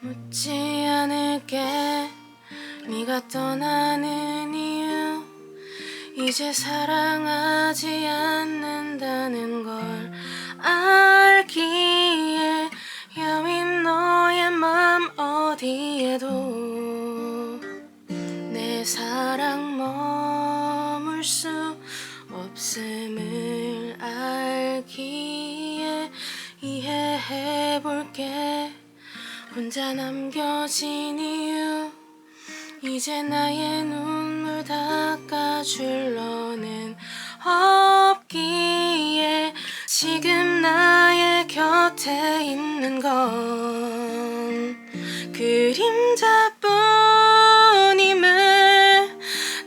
묻지 않을게. 네가 떠나는 이유 이제 사랑하지 않는다는 걸 알기에 여민 너의 맘 어디에도 내 사랑 머물 수 없음을 알기에 이해해볼게 혼자 남겨진 이유 이제 나의 눈물 닦아줄 너는 없기에 지금 나의 곁에 있는 건 그림자뿐임을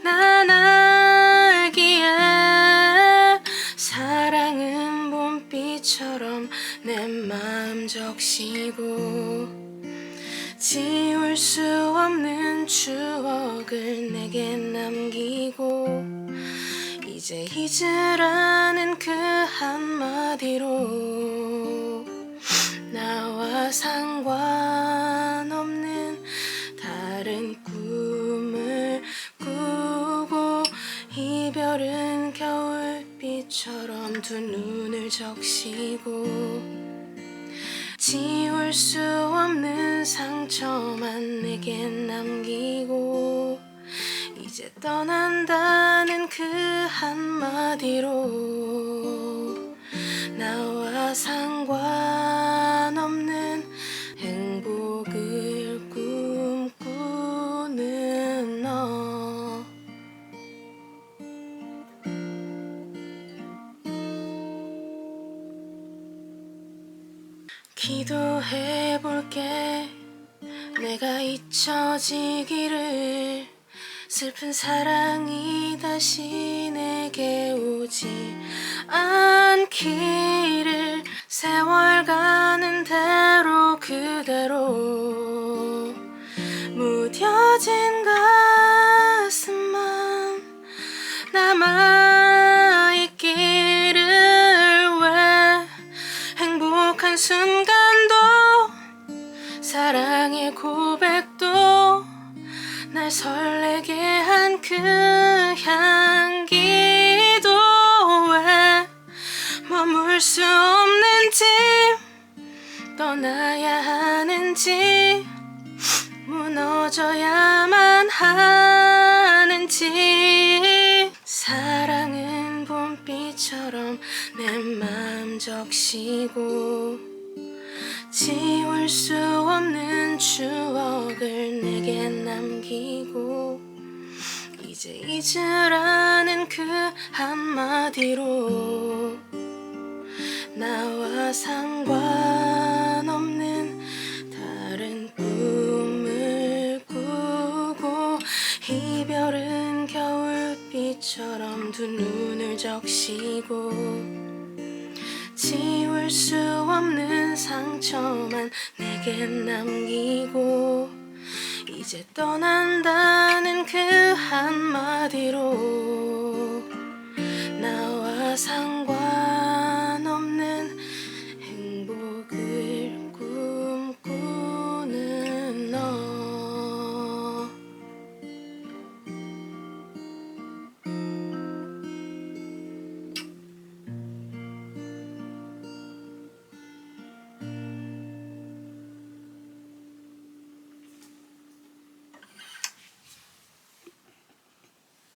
난 알기에 사랑은 봄비처럼 내 마음 적시고 지울 수 없는 추억을 내게 남기고 이제 잊으라는 그 한마디로 나와 상관없는 다른 꿈을 꾸고 이별은 겨울비처럼 두 눈을 적시고 지울 수 없는 상처만 내게 남기고 이제 떠난다는 그 한마디로 나와 상관없는 행복을 꿈꾸는 너. 기도해볼게 내가 잊혀지기를 슬픈 사랑이 다시 내게 오지 않기를 세월 가는 대로 그대로 고백도 날 설레게 한 그 향기도 왜 머물 수 없는지 떠나야 하는지 무너져야만 하는지. 사랑은 봄비처럼 내 마음 적시고 지울 수 없는 추억을 내게 남기고 이제 잊으라는 그 한마디로 나와 상관없는 다른 꿈을 꾸고 이별은 겨울비처럼 두 눈을 적시고 지울 수 없는 상처만 내게 남기고 이제 떠난다는 그 한마디로 나와 상관